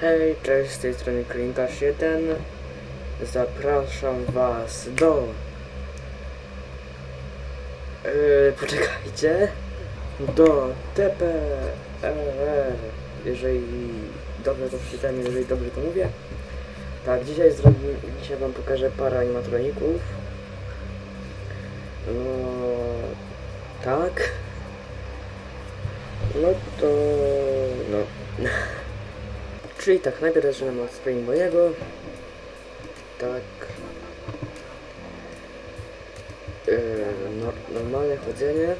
Hej, cześć, z tej strony Klinkarz 1. Zapraszam was do... Yy, poczekajcie. Do TPRR. Jeżeli dobrze to przeczytałem, jeżeli dobrze to mówię. Tak, dzisiaj dzisiaj wam pokażę parę animatroników. No... Tak. No to... no... Czyli tak, najpierw zaczynamy od Spring Boy'ego. Tak. Yy, no, normalne chodzenie.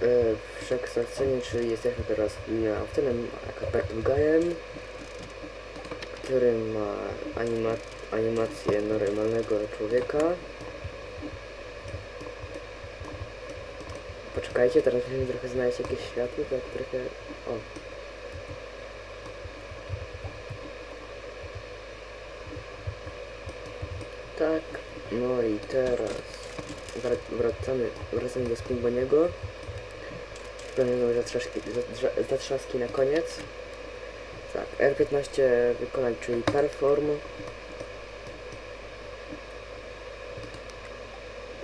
Yy, wszechstacenie, czyli jesteśmy teraz Autynem Kapetulgajem, który ma anima animację normalnego człowieka. Poczekajcie, teraz musimy trochę znaleźć jakieś światło, tak trochę... O. Tak, no i teraz wrac- wracamy, wracamy do Spinboniego. Planujemy zatrzaski, zatrza- zatrzaski na koniec. Tak, R15 wykonać, czyli perform.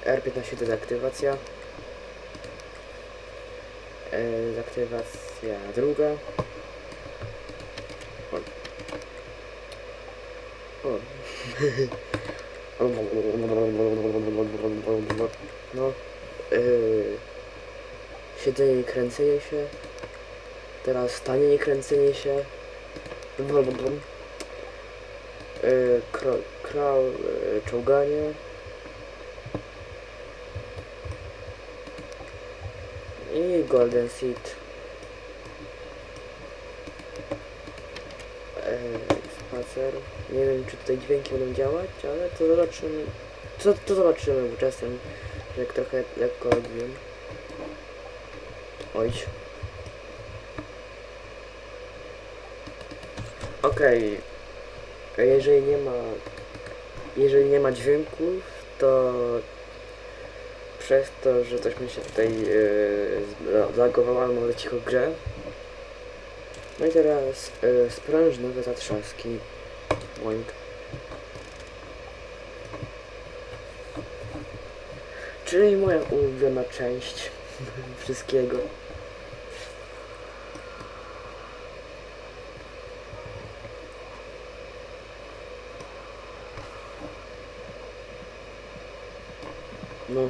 R15 dezaktywacja. E, Zaktywacja druga. O. O. No. Yy, siedzenie i kręcenie się. Teraz stanie i kręcenie się. Yy, kro, krał, czołganie. I Golden Seed. Spacer. Nie wiem, czy tutaj dźwięki będą działać, ale to zobaczymy. Co, to zobaczymy, bo czasem jak trochę lekko odbiłem. Oj. Okej. Jeżeli nie ma... Jeżeli nie ma dźwięków, to przez to, że coś mi się tutaj yy, zlagowało, ale może cicho grze. No i teraz yy, sprężynowe zatrzaski. Boing. Czyli moja ulubiona część wszystkiego. No.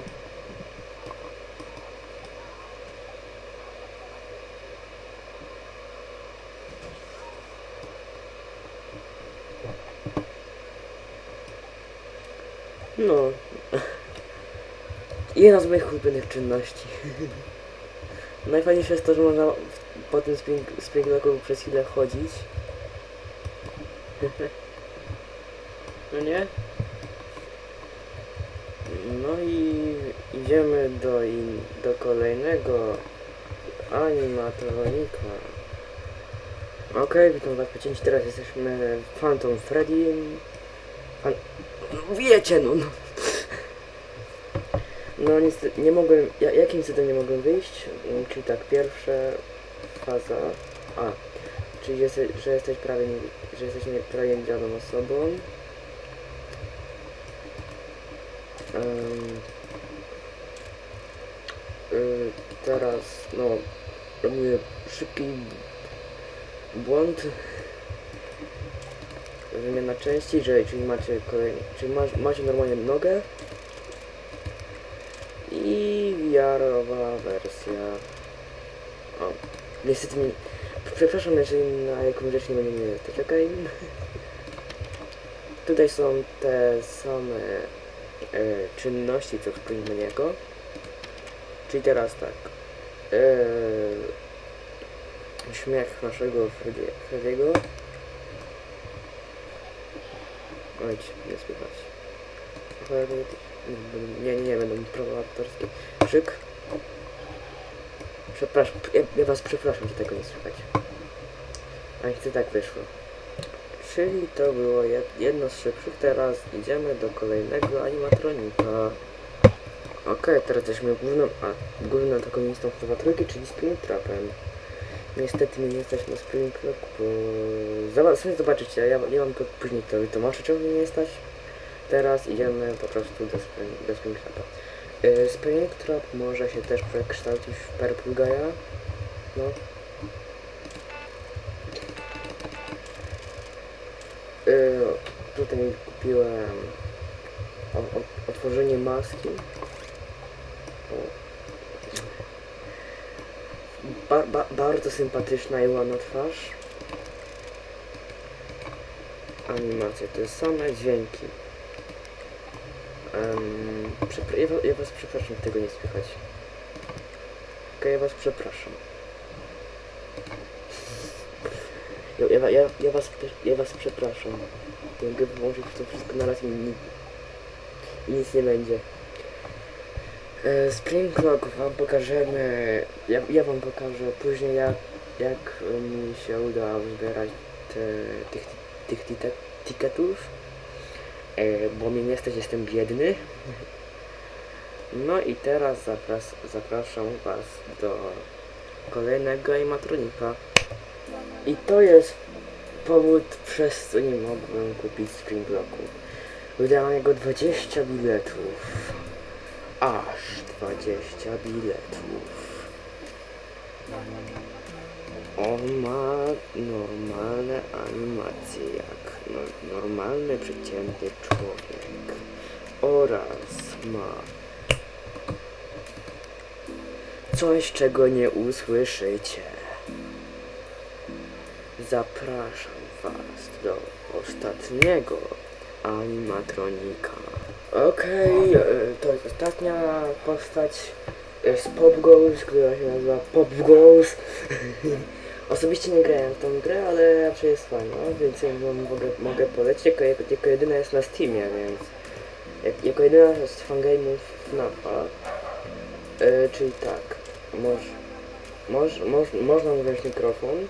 No. Jedna z moich ulubionych czynności. Najfajniejsze jest to, że można po tym spring, spring Locku przez chwilę chodzić. no nie? No i idziemy do, in, do kolejnego animatronika. Okej, witam was po cięciu. Teraz jesteśmy Phantom Freddy. Fan... No wiecie, no. no. No niestety nie mogłem, ja, jakim cudem nie mogłem wyjść? Czyli tak, pierwsza faza, a, czyli jesteś, że jesteś prawie, że jesteś nie, prawie niewidomą osobą. Em, y, teraz, no, robię szybki błąd. Wymiana części, że, czyli macie kolejny, czyli masz, macie normalnie nogę, i VR-owa wersja. O, niestety mi... Przepraszam, jeżeli na jakąś rzecz nie będzie mnie to czekaj. Tutaj są te same e, czynności, co w Springmaniego. Czyli teraz tak. E, śmiech naszego Freddy- Oj, nie słychać. Nie, nie, nie będą prawa autorskie. Krzyk. Przepraszam, ja, ja was przepraszam, że tego nie słychać. A chcę tak wyszło. Czyli to było jed, jedno z szybszych. Teraz idziemy do kolejnego animatronika. Okej, teraz jesteśmy główną, a, główną antagonistą chyba trójki, czyli Springtrapem. Niestety nie stać na Spring bo... Zobaczycie, ja, ja wam to później to wytłumaczę, czemu nie stać. Teraz idziemy po prostu do Spring, do Spring. Yy, Spring Trap może się też przekształcić w Purple Gaia. No. Yy, tutaj kupiłem o, o, otworzenie maski. O. Ba, ba, bardzo sympatyczna i ładna twarz. Animacja to jest same dźwięki. Um, ja, ja was przepraszam, tego nie słychać. Okej, ja was przepraszam. Ja, ja, ja, ja, was, ja was przepraszam. Mogę wyłączyć to wszystko na raz i, i nic nie będzie. E, Spring Clock wam pokażemy, ja, ja wam pokażę później jak, jak mi się uda zbierać te, tych, tych tite- tiketów, e, bo mnie nie stać, jestem biedny. No i teraz zapras, zapraszam was do kolejnego animatronika. I to jest powód, przez co nie mogłem kupić Spring Blocku. Wydałem niego 20 biletów. Aż 20 biletów. On ma normalne animacje jak no, normalny, przeciętny człowiek. Oraz ma coś, czego nie usłyszycie. Zapraszam Was do ostatniego animatronika. Okej, e, to jest ostatnia postać e, z Pop Goes, która się nazywa Pop Goes. Osobiście nie grałem w tą grę, ale raczej jest fajna, więc ją mogę, mogę polecić. Jako, jako, jako jedyna jest na Steamie, więc jak, jako jedyna z fangame'ów FNAFa. E, czyli tak, moż, moż, moż, można wziąć mikrofon.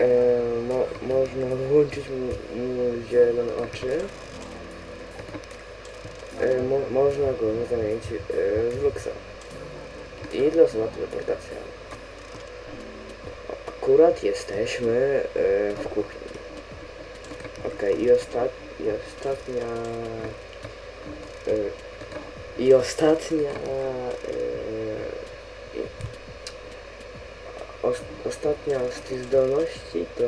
E, mo, można włączyć mu, zielone oczy. E, mo, można go zamienić e, w Luxa. I losowa teleportacja. Akurat jesteśmy e, w kuchni. Okej, i, i ostatnia... E, I ostatnia... E, ostatnia z tych zdolności to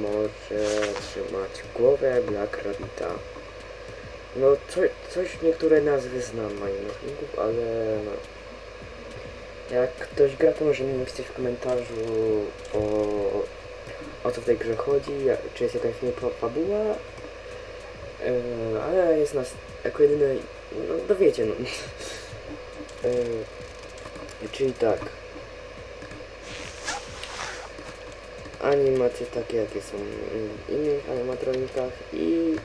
może trzymać głowę Black Rabbita. No co, coś niektóre nazwy znam animatników, ale no. Jak ktoś gra, to może mi napisać w komentarzu o, o co w tej grze chodzi, czy jest jakaś fabuła. Yy, ale jest nas jako jedyny, no dowiecie no. Yy, czyli tak. Animacje takie jakie są w innych animatronikach i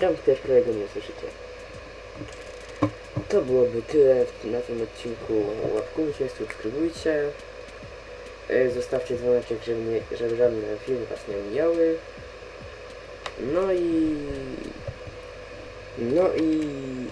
tam też którego nie słyszycie. To byłoby tyle na tym odcinku. Łapkujcie, subskrybujcie. E, Zostawcie dzwoneczek, żeby, nie, żeby żadne filmy was nie mijały. No i... No i...